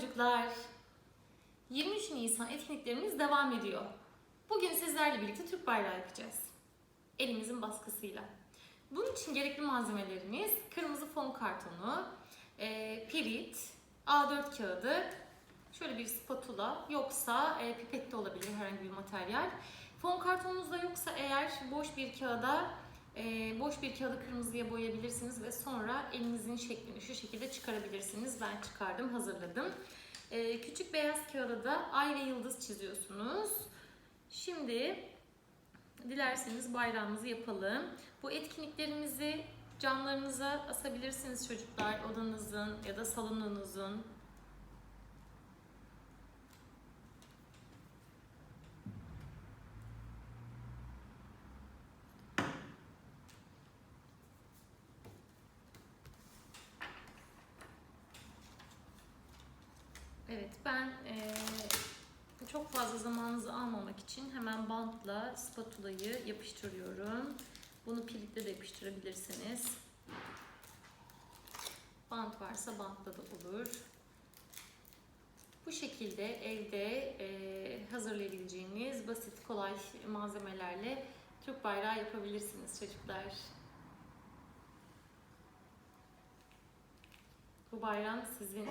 çocuklar. 23 Nisan etkinliklerimiz devam ediyor. Bugün sizlerle birlikte Türk bayrağı yapacağız. Elimizin baskısıyla. Bunun için gerekli malzemelerimiz kırmızı fon kartonu, e, pirit, A4 kağıdı, şöyle bir spatula, yoksa e, pipet de olabilir herhangi bir materyal. Fon kartonunuz da yoksa eğer boş bir kağıda e, boş bir kağıdı kırmızıya boyayabilirsiniz ve sonra elinizin şeklini şu şekilde çıkarabilirsiniz. Ben çıkardım, hazırladım. E, küçük beyaz kağıda da ay ve yıldız çiziyorsunuz. Şimdi dilerseniz bayrağımızı yapalım. Bu etkinliklerimizi camlarınıza asabilirsiniz çocuklar. Odanızın ya da salonunuzun. Evet ben eee, çok fazla zamanınızı almamak için hemen bantla spatulayı yapıştırıyorum. Bunu piritle de yapıştırabilirsiniz. Bant varsa bantla da olur. Bu şekilde evde eee, hazırlayabileceğiniz basit kolay malzemelerle Türk bayrağı yapabilirsiniz çocuklar. Bu bayram sizin.